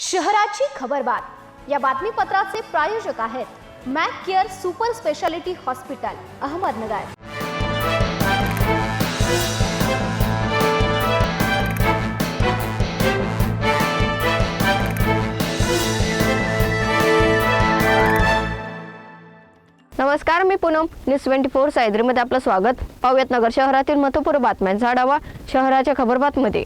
शहराची खबरबात या बातमीपत्राचे प्रायोजक आहेत Mac care super speciality hospital Ahmednagar. नमस्कार मी पूनम. न्यूज ट्वेंटी फोर सायद्रीमध्ये आपलं स्वागत. पाहुयात नगर शहरातील महत्त्वपूर्ण बातम्यांचा आढावा. शहराच्या खबरबातमध्ये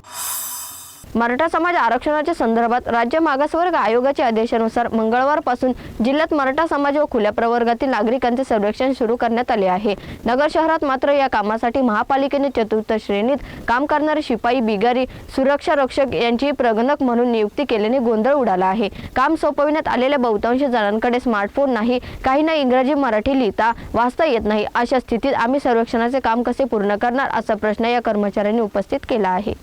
मराठा समाज आरक्षणाच्या संदर्भात राज्य मागासवर्ग आयोगाच्या आदेशानुसार मंगळवारपासून जिल्ह्यात मराठा समाज व खुल्या प्रवर्गातील नागरिकांचे सर्वेक्षण सुरू करण्यात आले आहे. नगर शहरात मात्र या कामासाठी महापालिकेने चतुर्थ श्रेणीत काम करणारे शिपाई बिगारी सुरक्षा रक्षक यांची प्रगणक म्हणून नियुक्ती केल्याने गोंधळ उडाला आहे. काम सोपविण्यात आलेल्या बहुतांश जणांकडे स्मार्टफोन नाही काहींना इंग्रजी मराठी लिहिता वाचता येत नाही. अशा स्थितीत आम्ही सर्वेक्षणाचे काम कसे पूर्ण करणार असा प्रश्न या कर्मचाऱ्यांनी उपस्थित केला आहे.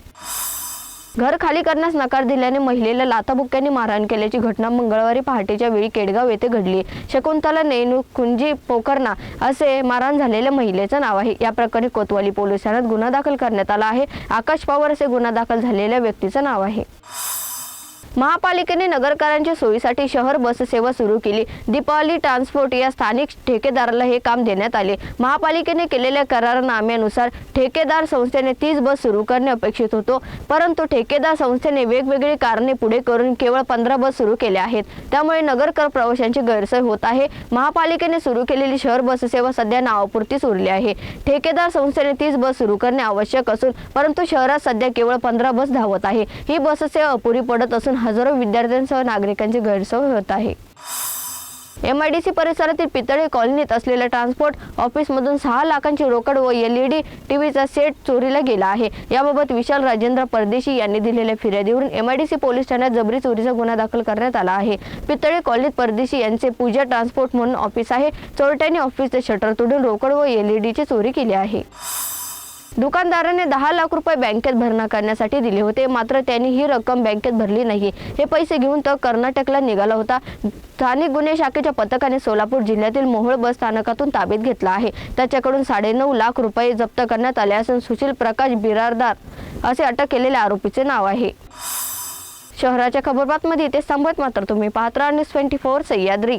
घर खाली करण्यास नकार दिल्याने महिलेला लाथाबुक्क्यांनी मारहाण केल्याची घटना मंगळवारी पहाटेच्या वेळी केडगाव येथे घडली. शकुंतला नेनू कुंजी पोकरणा असे मारहाण झालेल्या महिलेचं नाव आहे. या प्रकरणी कोतवाली पोलीस ठाण्यात गुन्हा दाखल करण्यात आला आहे. आकाश पवार असे गुन्हा दाखल झालेल्या व्यक्तीचं नाव आहे. महापालिकेने नगरकरांच्या सोयीसाठी शहर बससेवा सुरू केली. दीपावली ट्रान्सपोर्ट या स्थानिक ठेकेदाराला हे काम देण्यात आले. महापालिकेने केलेल्या करारनाम्यानुसार ठेकेदार संस्थेने तीस बस सुरू करणे अपेक्षित होतो. परंतु ठेकेदार संस्थेने वेगवेगळी कारणे पुढे करून केवळ पंधरा बस सुरू केल्या आहेत. त्यामुळे नगरकर प्रवाशांची गैरसोय होत आहे. महापालिकेने सुरू केलेली शहर बस सेवा सध्या नावापुरतीच उरली आहे. ठेकेदार संस्थेने तीस बस सुरू करणे आवश्यक असून परंतु शहरात सध्या केवळ पंधरा बस धावत आहे. ही बस सेवा अपुरी पडत असून हजारो विद्यार्थ्यांसह नागरिकांची गैरसोय होत आहे. एम आय डी सी परिसरातील पितळे कॉलनीत असलेल्या ट्रान्सपोर्ट ऑफिसमधून सहा लाखांची रोकड व एल ई डी टीव्हीचा सेट चोरीला गेला आहे. याबाबत विशाल राजेंद्र परदेशी यांनी दिलेल्या फिर्यादीवरून M I D C police ठाण्यात जबरी चोरीचा गुन्हा दाखल करण्यात आला आहे. पितळे कॉलनीत परदेशी यांचे पूजा ट्रान्सपोर्ट म्हणून ऑफिस आहे. चोरट्यांनी ऑफिसचे शटर तोडून रोकड व एल ई डीची चोरी केली आहे. दुकानदाराने दहा लाख रुपये बँकेत भरणा करण्यासाठी दिले होते. मात्र त्यांनी ही रक्कम बँकेत भरली नाही. हे पैसे घेऊन तो कर्नाटकला निघाला होता. स्थानिक गुन्हे शाखेच्या पथकाने सोलापूर जिल्ह्यातील मोहोळ बस स्थानकातून ताब्यात घेतला आहे. त्याच्याकडून साडेनऊ लाख रुपये जप्त करण्यात आले असून सुशील प्रकाश बिरारदार असे अटक केलेल्या आरोपीचे नाव आहे. शहराच्या खबरबातमध्ये इथे संपत मात्र तुम्ही पाहत राहा न्यूज ट्वेंटी फोर सह्याद्री